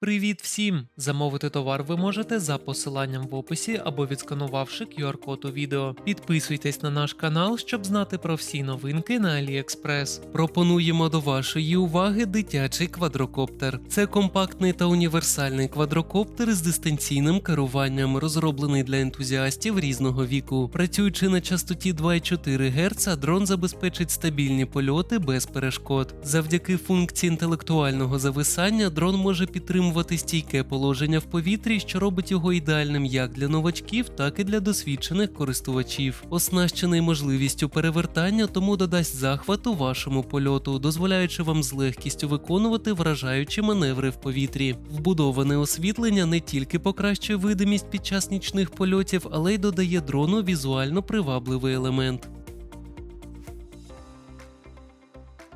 Привіт всім! Замовити товар ви можете за посиланням в описі або відсканувавши QR-код у відео. Підписуйтесь на наш канал, щоб знати про всі новинки на AliExpress. Пропонуємо до вашої уваги дитячий квадрокоптер. Це компактний та універсальний квадрокоптер з дистанційним керуванням, розроблений для ентузіастів різного віку. Працюючи на частоті 2,4 Гц, дрон забезпечить стабільні польоти без перешкод. Завдяки функції інтелектуального зависання дрон може підтримувати стійке положення в повітрі, що робить його ідеальним як для новачків, так і для досвідчених користувачів. Оснащений можливістю перевертання, тому додасть захвату вашому польоту, дозволяючи вам з легкістю виконувати вражаючі маневри в повітрі. Вбудоване освітлення не тільки покращує видимість під час нічних польотів, але й додає дрону візуально привабливий елемент.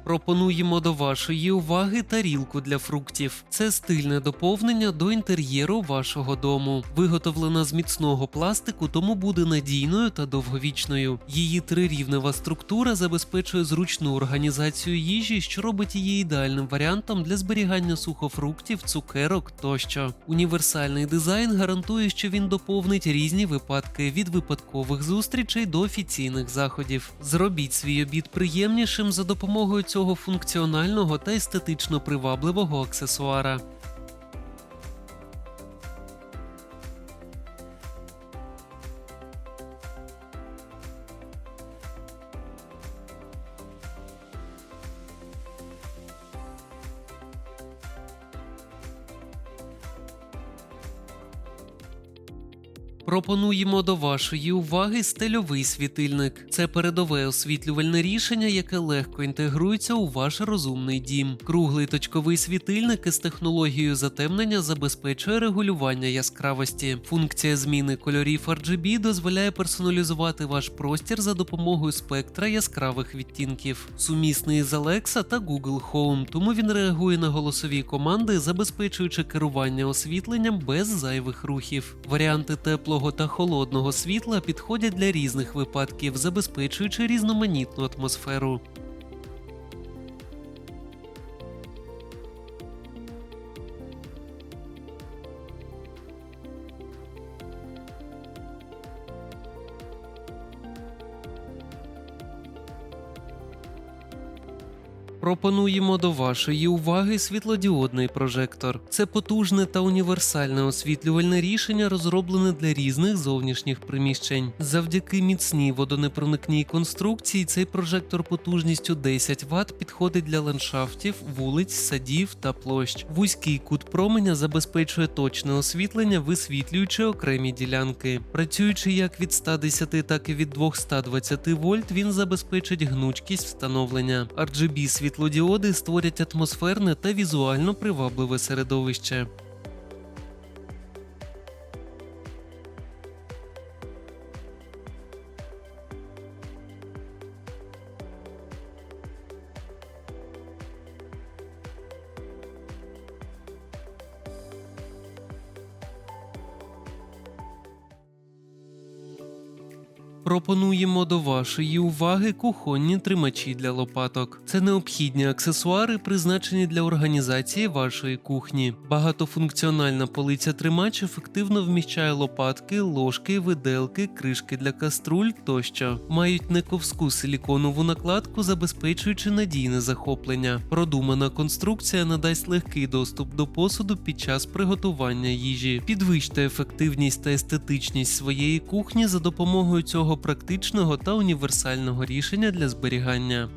Пропонуємо до вашої уваги тарілку для фруктів. Це стильне доповнення до інтер'єру вашого дому. Виготовлена з міцного пластику, тому буде надійною та довговічною. Її трирівнева структура забезпечує зручну організацію їжі, що робить її ідеальним варіантом для зберігання сухофруктів, цукерок тощо. Універсальний дизайн гарантує, що він доповнить різні випадки від випадкових зустрічей до офіційних заходів. Зробіть свій обід приємнішим за допомогою цього функціонального та естетично привабливого аксесуара. Пропонуємо до вашої уваги стильовий світильник. Це передове освітлювальне рішення, яке легко інтегрується у ваш розумний дім. Круглий точковий світильник із технологією затемнення забезпечує регулювання яскравості. Функція зміни кольорів RGB дозволяє персоналізувати ваш простір за допомогою спектра яскравих відтінків. Сумісний з Alexa та Google Home, тому він реагує на голосові команди, забезпечуючи керування освітленням без зайвих рухів. Варіанти теплого та холодного світла підходять для різних випадків, забезпечуючи різноманітну атмосферу. Пропонуємо до вашої уваги світлодіодний прожектор. Це потужне та універсальне освітлювальне рішення, розроблене для різних зовнішніх приміщень. Завдяки міцній водонепроникній конструкції цей прожектор потужністю 10 Вт підходить для ландшафтів, вулиць, садів та площ. Вузький кут променя забезпечує точне освітлення, висвітлюючи окремі ділянки. Працюючи як від 110, так і від 220 вольт, він забезпечить гнучкість встановлення. RGB світлодіоди створять атмосферне та візуально привабливе середовище. Пропонуємо до вашої уваги кухонні тримачі для лопаток. Це необхідні аксесуари, призначені для організації вашої кухні. Багатофункціональна полиця тримач ефективно вміщає лопатки, ложки, виделки, кришки для каструль тощо. Мають нековську силіконову накладку, забезпечуючи надійне захоплення. Продумана конструкція надасть легкий доступ до посуду під час приготування їжі. Підвищте ефективність та естетичність своєї кухні за допомогою цього практичного та універсального рішення для зберігання.